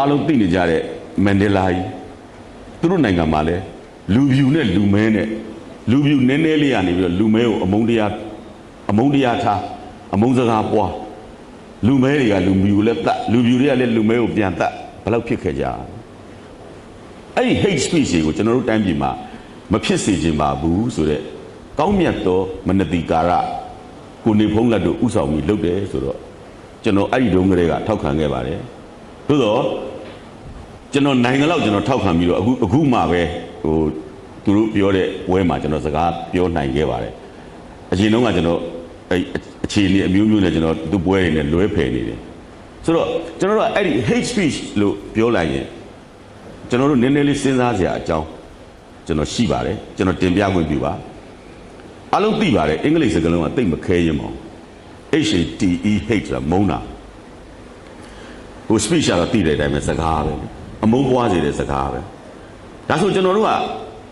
ကျွန်တော်တို့အားလုံးသိနေကြတဲ့မန်ဒလာကြီးသူတို့နိုင်ငံမှာလဲလူဖြူနဲ့လူမဲနဲ့လူဖြူနည်းနည်းလေးကနေပြီးတော့လူမဲကိုအမုန်းတရားအမုန်းတရားထားအမုန်းစကားပွားလူမဲတွေကလူဖြူကိုလည်းတတ်လူဖြူတွေကလည်းလူမဲကိုပြန်တတ်ဘယ်လောက်ဖြစ်ခဲ့ကြလဲအဲ့ဒီ hate speech တွေကိုကျွန်တော်တို့တိုင်းပြည်မှာမဖြစ်စေချင်ပါဘူးဆိုတော့ကောင်းမြတ်သောမနတိကာရကိုနေဖုံးလက်တို့ဥဆောင်ပြီးလုပ်တယ်ဆိုတော့ကျွန်တော်အဲ့ဒီတုန်းကလေးကထောက်ခံခဲ့ပါတယ်သို့တော့ ကျွန်တော်နိုင်ငံလောက်ကျွန်တော်ထောက်ခံပြီးတော့အခုအခုမှပဲဟိုသူတို့ပြောတဲ့ပွဲမှာကျွန်တော်စကားပြောနိုင်ခဲ့ပါတယ်အရင်တုန်းကကျွန်တော်အဲ့အခြေအနေအမျိုးမျိုးနဲ့ကျွန်တော်သူ့ပွဲတွေနဲ့လွဲဖယ်နေတယ်ဆိုတော့ကျွန်တော်တို့ကအဲ့ဒီ hate speech လို့ပြောလိုက်ရင်ကျွန်တော်တို့နည်းနည်းလေးစဉ်းစားစရာအကြောင်းကျွန်တော်ရှိပါတယ်ကျွန်တော်တင်ပြခွင့်ပြုပါအလုံးသိပါတယ်အင်္ဂလိပ်စကားလုံးကတိတ်မခဲရင်မအောင် H A T E hate ဆိုတာမုန်းတာဟို speech ကတော့တည်တဲ့အတိုင်းပဲစကားပဲ အမုန်းပွားစေတဲ့စကားပဲဒါဆိုကျွန်တော်တို့က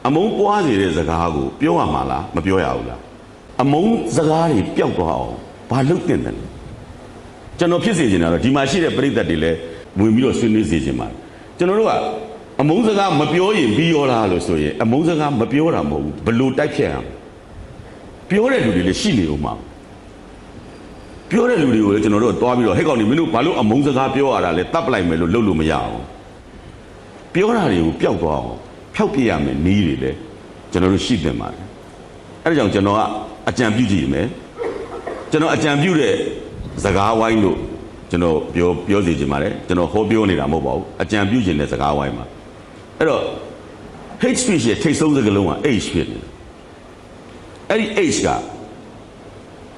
အမုန်းပွားစေတဲ့စကားကိုပြောရမှာလားမပြောရဘူးလားအမုန်းစကားတွေပျောက်သွားအောင်ဘာလုပ်တင်တယ်လဲကျွန်တော်ဖြစ်စေချင်တာတော့ဒီမှာရှိတဲ့ပြိတ္တတွေလည်းဝင်ပြီးတော့ဆွေးနွေးစေချင်ပါတယ်ကျွန်တော်တို့ကအမုန်းစကားမပြောရင်ပြီးရောလားလို့ဆိုရင်အမုန်းစကားမပြောတာမဟုတ်ဘူးဘလို့တိုက်ဖြတ်ရမလဲပြောတဲ့လူတွေလည်းရှိနေဦးမှာပြောတဲ့လူတွေကိုလည်းကျွန်တော်တို့ကသွားပြီးတော့ဟဲ့ကောင်နေမင်းတို့ဘာလို့အမုန်းစကားပြောရတာလဲတတ်ပလိုက်မယ်လို့လုပ်လို့မရအောင် ပြောတာတွေကိုပျောက်သွားအောင်ဖျောက်ပြရမယ်နီးတွေလည်းကျွန်တော်တို့ရှိသင့်ပါတယ်အဲဒါကြောင့်ကျွန်တော်ကအကြံပြုကြည့်မယ်ကျွန်တော်အကြံပြုတဲ့စကားဝိုင်းလို့ကျွန်တော်ပြောပြောစီခြင်းပါတယ်ကျွန်တော်ဟောပြောနေတာမဟုတ်ပါဘူးအကြံပြုခြင်းတဲ့စကားဝိုင်းမှာအဲ့တော့ hate speech ရဲ့ထိတ်ဆုံးစကားလုံးက H ဖြစ်နေတယ်အဲ့ဒီ H က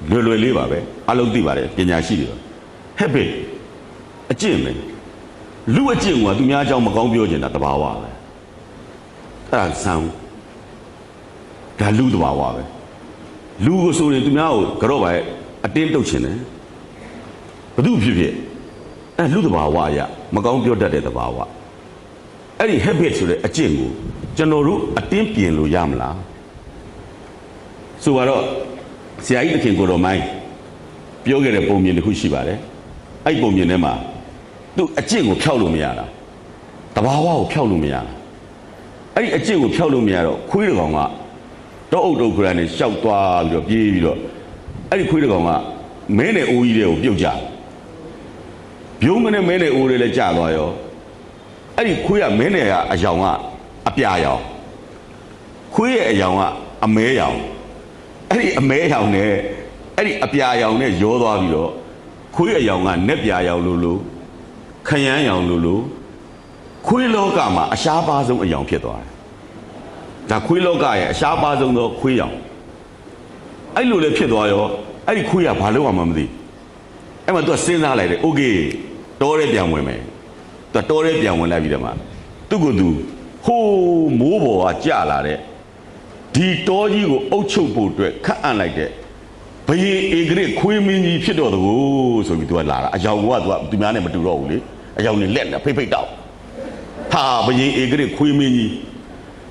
လွယ်လွယ်လေးပါပဲအလုံးသိပါတယ်ပညာရှိတွေပါ habit အကျင့်ပဲ လူအကျင့်ကသူများအကြောင်းမကောင်းပြောချင်တာတဘာဝပဲအဲ့ဒါဆန်းဒါလူတဘာဝပဲလူကိုဆိုရင်သူများကိုကြော့ပါရဲ့အတင်းတုတ်ချင်တယ်ဘသူဖြစ်ဖြစ်အဲ့လူတဘာဝအရမကောင်းပြောတတ်တဲ့တဘာဝအဲ့ဒီ habit ဆိုတဲ့အကျင့်ကိုကျွန်တော်တို့အတင်းပြင်လို့ရမလားဆိုတော့ဆရာကြီးတခင်ကိုတော်မိုင်းပြောခဲ့တဲ့ပုံမြင်တစ်ခုရှိပါတယ်အဲ့ပုံမြင်ထဲမှာ သူအကျင့်ကိုဖျောက်လို့မရတာတဘာဝကိုဖျောက်လို့မရတာအဲ့ဒီအကျင့်ကိုဖျောက်လို့မရတော့ခွေးတစ်ကောင်ကတော့အုတ်တုတ်ခရန်နဲ့ရှောက်သွားပြီးတော့ပြေးပြီးတော့အဲ့ဒီခွေးတစ်ကောင်ကမဲနဲ့အိုးကြီးတွေကိုပြုတ်ကြပြုံးမနဲ့မဲနဲ့အိုးတွေလည်းကျသွားရောအဲ့ဒီခွေးကမဲနဲ့ကအယောင်ကအပြာရောင်ခွေးရဲ့အယောင်ကအမဲရောင်အဲ့ဒီအမဲရောင်နဲ့အဲ့ဒီအပြာရောင်နဲ့ရောသွားပြီးတော့ခွေးအရောင်ကနက်ပြာရောင်လို့လို့ ခရမ်းရောင်လိုလိုခွေးလောကမှာအရှားပါဆုံးအယောင်ဖြစ်သွားတယ်။ဒါခွေးလောကရဲ့အရှားပါဆုံးသောခွေးရောင်အဲ့လိုလည်းဖြစ်သွားရောအဲ့ဒီခွေးကဘာလို့မှမသိအဲ့မှာသူကစဉ်းစားလိုက်တယ်။ Okay တော်ရဲပြန်ဝင်မယ်။သူကတော်ရဲပြန်ဝင်လိုက်ပြီးတော့မှသူ့ကိုယ်သူဟိုးမိုးပေါ်ကကြလာတဲ့ဒီတောကြီးကိုအုပ်ချုပ်ဖို့အတွက်ခတ်အံ့လိုက်တဲ့ ဘယေဧကရစ်ခွေးမင်းကြီးဖြစ်တော်တကူဆိုပြီးသူကလာတာအယောင်ကသူကသူများနဲ့မတူတော့ဘူးလေအယောင်နဲ့လက်နဲ့ဖိတ်ဖိတ်တောက်ဟာဘယေဧကရစ်ခွေးမင်းကြီး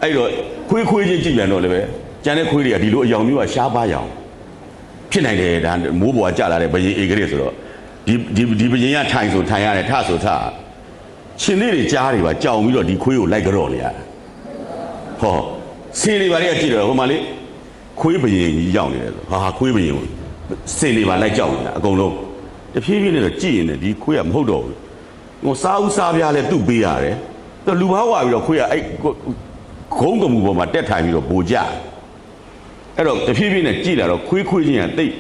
အဲ့တော့ခွေးခွေးချင်းကြည့်ပြန်တော့လည်းပဲကျန်တဲ့ခွေးတွေကဒီလိုအယောင်မျိုးကရှားပါရောင်ဖြစ်နိုင်တယ်ဒါမိုးပေါ်ကကြာလာတဲ့ဘယေဧကရစ်ဆိုတော့ဒီဒီဒီဘယေကထိုင်ဆိုထိုင်ရတယ်ထဆိုထရှင်လေးတွေကြားတွေပါကြောင်ပြီးတော့ဒီခွေးကိုလိုက်ကြော့နေရတာဟောစင်လေးပါလေးကကြည့်တော့ဟိုမှာလေ ခွေးဘယင်ကြီးရောက်နေတယ်ဆိုဟာခွေးဘယင်ကိုစင်လေးပါလိုက်ကြောက်နေတာအကုန်လုံးတဖြည်းဖြည်းနဲ့တော့ကြည့်ရင်လည်းဒီခွေးကမဟုတ်တော့ဘူးဟိုစားဦးစားပြားလဲသူ့ပေးရတယ်သူလူဘာဝပြီးတော့ခွေးကအဲ့ခုံးကမှုပေါ်မှာတက်ထိုင်ပြီးတော့ဗိုလ်ကြအဲ့တော့တဖြည်းဖြည်းနဲ့ကြည့်လာတော့ခွေးခွေးချင်းကတိတ်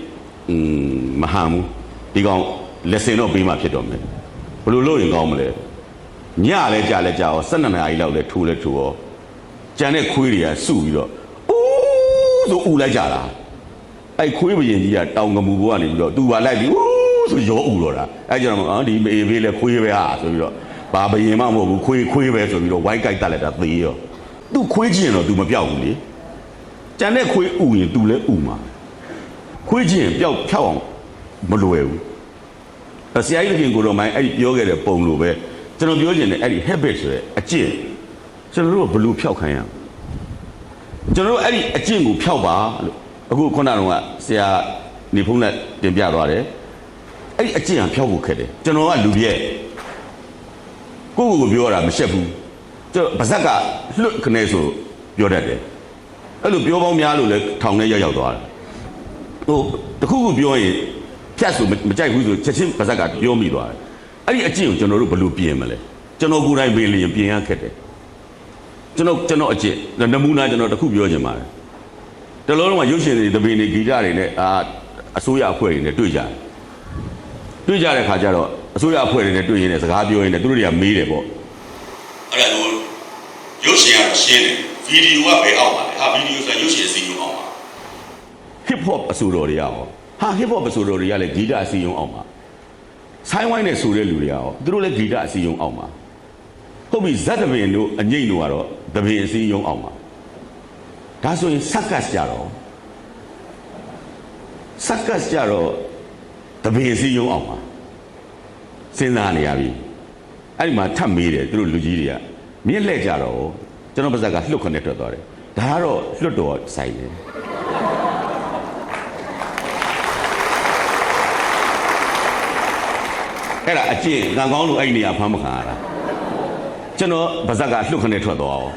อืมမဟန်ဘူးဒီကောင်လက်စင်တော့ပေးမှဖြစ်တော့မယ်ဘယ်လိုလုပ်ရင်ကောင်းမလဲညလဲကြာလဲကြာရော12နာရီလောက်လဲထိုးလဲထိုးရောကြံတဲ့ခွေးတွေကစုပြီးတော့အိုး ဆိုဥလိုက်ကြတာအဲ့ခွေးဘရင်ကြီးကတောင်ကမူဘောကနေပြီးတော့သူပါလိုက်ပြီးအိုးဆိုရောဥတော့တာအဲ့ကြတော့အော်ဒီမေဘေးလဲခွေးပဲဟာဆိုပြီးတော့ဘာဘရင်မှမဟုတ်ဘူးခွေးခွေးပဲဆိုပြီးတော့ဝိုင်းကြိုက်တက်လိုက်တာသေရောသူခွေးချင်းတော့ तू မပြောက်ဘူးလေကြံတဲ့ခွေးဥရင် तू လဲဥမှာခွေးချင်းပျောက်ဖြောက်အောင်မလွယ်ဘူးဆရာကြီးခင်ကိုတော်မိုင်းအဲ့ဒီပြောခဲ့တဲ့ပုံလိုပဲကျွန်တော်ပြောချင်တယ်အဲ့ဒီ habit ဆိုတဲ့အကျင့်ကျွန်တော်တို့ကဘယ်လို့ဖြောက်ခိုင်းရမလဲ ကျွန်တော်တို့အဲ့ဒီအကျင့်ကိုဖြောက်ပါလို့အခုခုနကတော့ဆရာနေဖုံးနဲ့တင်ပြသွားတယ်အဲ့ဒီအကျင့်ကဖြောက်ဖို့ခက်တယ်ကျွန်တော်ကလူပြည့်ကိုယ့်ကိုယ်ကိုပြောရတာမရှက်ဘူးကျွန်တော်ဗဇက်ကလွတ်ခနေဆိုပြောတတ်တယ်အဲ့လိုပြောပေါင်းများလို့လည်းထောင်ထဲရောက်ရောက်သွားတယ်ဟိုတခုခုပြောရင်ဖြတ်ဆိုမမကြိုက်ဘူးဆိုချက်ချင်းဗဇက်ကပြောမိသွားတယ်အဲ့ဒီအကျင့်ကိုကျွန်တော်တို့ဘယ်လိုပြင်မလဲကျွန်တော်ကိုယ်တိုင်ပြင်လျင်ပြင်ရခက်တယ် ကျွန်တော်ကျွန်တော်အကျင့်နမူနာကျွန်တော်တစ်ခုပြောချင်ပါတယ်တလုံးလုံးကရုပ်ရှင်တွေတပင်တွေဂီတတွေနဲ့အာအစိုးရအဖွဲ့တွေနဲ့တွေ့ကြတယ်တွေ့ကြတဲ့ခါကျတော့အစိုးရအဖွဲ့တွေနဲ့တွေ့ရင်းနဲ့စကားပြောရင်းနဲ့သူတို့တွေကမေးတယ်ပေါ့အဲ့ဒါတော့ရုပ်ရှင်ကရှင်းတယ်ဗီဒီယိုကဘယ်အောက်ပါလဲဟာဗီဒီယိုဆိုရုပ်ရှင်စီယုံအောင်ပါ hip hop အဆိုတော်တွေကရောဟာ hip hop အဆိုတော်တွေကလည်းဂီတအစီယုံအောင်ပါဆိုင်းဝိုင်းနဲ့ဆိုတဲ့လူတွေကရောသူတို့လည်းဂီတအစီယုံအောင်ပါ ဟုတ်ပြီဇက်တပင်တို့အငိမ့်တို့ကတော့တပင်အစီယုံအောင်ပါဒါဆိုရင်ဆက်ကတ်ကြတော့ဆက်ကတ်ကြတော့တပင်စီယုံအောင်ပါစဉ်းစားနေရပြီအဲ့ဒီမှာထပ်မေးတယ်သူတို့လူကြီးတွေကမြင့်လှည့်ကြတော့ကျွန်တော်ပါဇက်ကလှုပ်ခနဲ့ထွက်သွားတယ်ဒါကတော့လွတ်တော်ဆိုင်တယ်အဲ့ဒါအကျင့်ကံကောင်းလို့အဲ့ဒီနေရာဖမ်းမခံရတာ ကျွန်တော်ပါဇက်ကလှုပ်ခနဲ့ထွက်သွားအောင်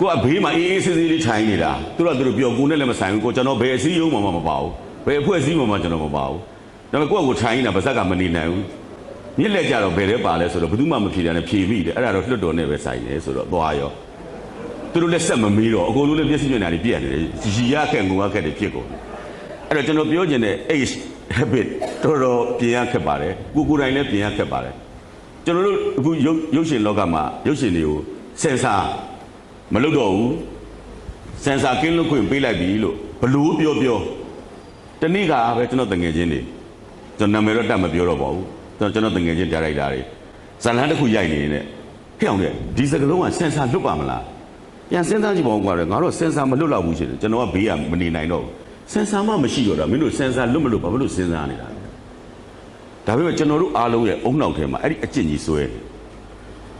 ကိုကဘေးမှာအေးအေးဆေးဆေးလေးထိုင်နေတာသူတို့ကသူတို့ပြောကိုနဲ့လည်းမဆိုင်ဘူးကိုကျွန်တော်ဘယ်အစည်းအရုံးမှမပါဘူးဘယ်အဖွဲ့အစည်းမှမကျွန်တော်မပါဘူးဒါပေမဲ့ကိုယ့်ကိုယ်ထိုင်နေတာဗဇက်ကမနေနိုင်ဘူးမြစ်လက်ကြတော့ဘယ်ထဲပါလဲဆိုတော့ဘယ်သူမှမဖြေတယ်နဲ့ဖြေမိတယ်အဲ့ဒါတော့လွတ်တော်နဲ့ပဲဆိုင်တယ်ဆိုတော့သွားရောသူတို့လက်ဆက်မမေးတော့အကုန်လုံးလည်းမျက်စိမျက်နှာတွေပြက်နေတယ်ရီရခက်ငုံရခက်တွေဖြစ်ကုန်တယ်အဲ့တော့ကျွန်တော်ပြောချင်တဲ့ age habit တော်တော်ပြင်ရခက်ပါတယ်ကိုကိုယ်တိုင်လည်းပြင်ရခက်ပါတယ် ကျွန်တော်တို့အခုရုပ်ရုပ်ရှင်လောကမှာရုပ်ရှင်တွေကိုစင်ဆာမလုပ်တော့ဘူးစင်ဆာကင်းလွတ်ခွင့်ပေးလိုက်ပြီလို့ဘလို့ပြောပြောတနေ့ကပဲကျွန်တော်တငယ်ချင်းတွေကျွန်တော်နာမည်တော့တတ်မပြောတော့ပါဘူးကျွန်တော်ကျွန်တော်တငယ်ချင်းဒါရိုက်တာတွေဇာတ်လမ်းတစ်ခုရိုက်နေနေဟဲ့အောင်တဲ့ဒီစကလုံးကစင်ဆာလွတ်ပါမလားပြန်စဉ်းစားကြည့်ပါဦးကွာလေငါတို့စင်ဆာမလွတ်တော့ဘူးရှင်ကျွန်တော်ကဘေးကမနေနိုင်တော့ဘူးစင်ဆာမှမရှိတော့တာမင်းတို့စင်ဆာလွတ်မလွတ်ဘာဖြစ်လို့စဉ်းစားနေတာလဲ ဒါပေမဲ့ကျွန်တော်တို့အားလုံးရဲ့အုံနောက်ထဲမှာအဲ့ဒီအကျင့်ကြီးဆွဲတယ်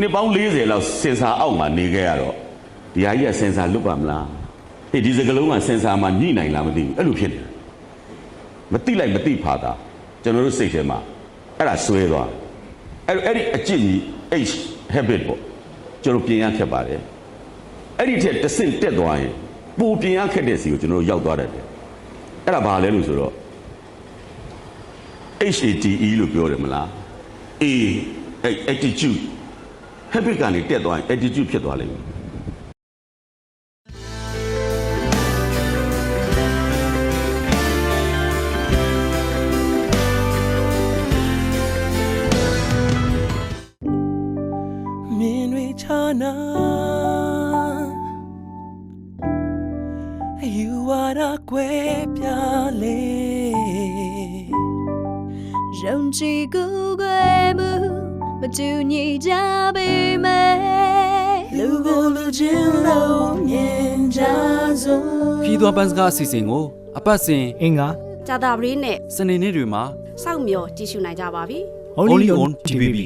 နှစ်ပေါင်း40လောက်စင်ဆာအောက်မှာနေခဲ့ရတော့ဒီဟာကြီးကစင်ဆာလွတ်ပါမလားအေးဒီစကလုံးကစင်ဆာမှာညှိနိုင်လားမသိဘူးအဲ့လိုဖြစ်နေတယ်မတိလိုက်မတိဖာတာကျွန်တော်တို့စိတ်ထဲမှာအဲ့ဒါဆွဲသွားအဲ့အဲ့ဒီအကျင့်ကြီး H habit ပေါ့ကျွန်တော်ပြင်ရခက်ပါတယ်အဲ့ဒီထက်တစ်ဆင့်တက်သွားရင်ပူပြင်ရခက်တဲ့စီကိုကျွန်တော်တို့ရောက်သွားတတ်တယ်အဲ့ဒါဘာလဲလို့ဆိုတော့ HATE လို့ပြောတယ်မလား A အဲ့ attitude habit ကနေတက်သွားရင် attitude ဖြစ်သွားလိမ့်မယ်မြင်တွေချာနာ You are a ကွယ် ယုံကြည်ကူကွယ်မှုမတူညီကြပေမဲ့လူကိုလူချင်းလုံးမြင်ကြစို့ခီးသွွားပန်းစကားအစီအစဉ်ကိုအပတ်စဉ်အင်္ဂါကြာတာပလေးနဲ့စနေနေ့တွေမှာစောင့်မျှော်ကြည့်ရှုနိုင်ကြပါပြီ Only on TVB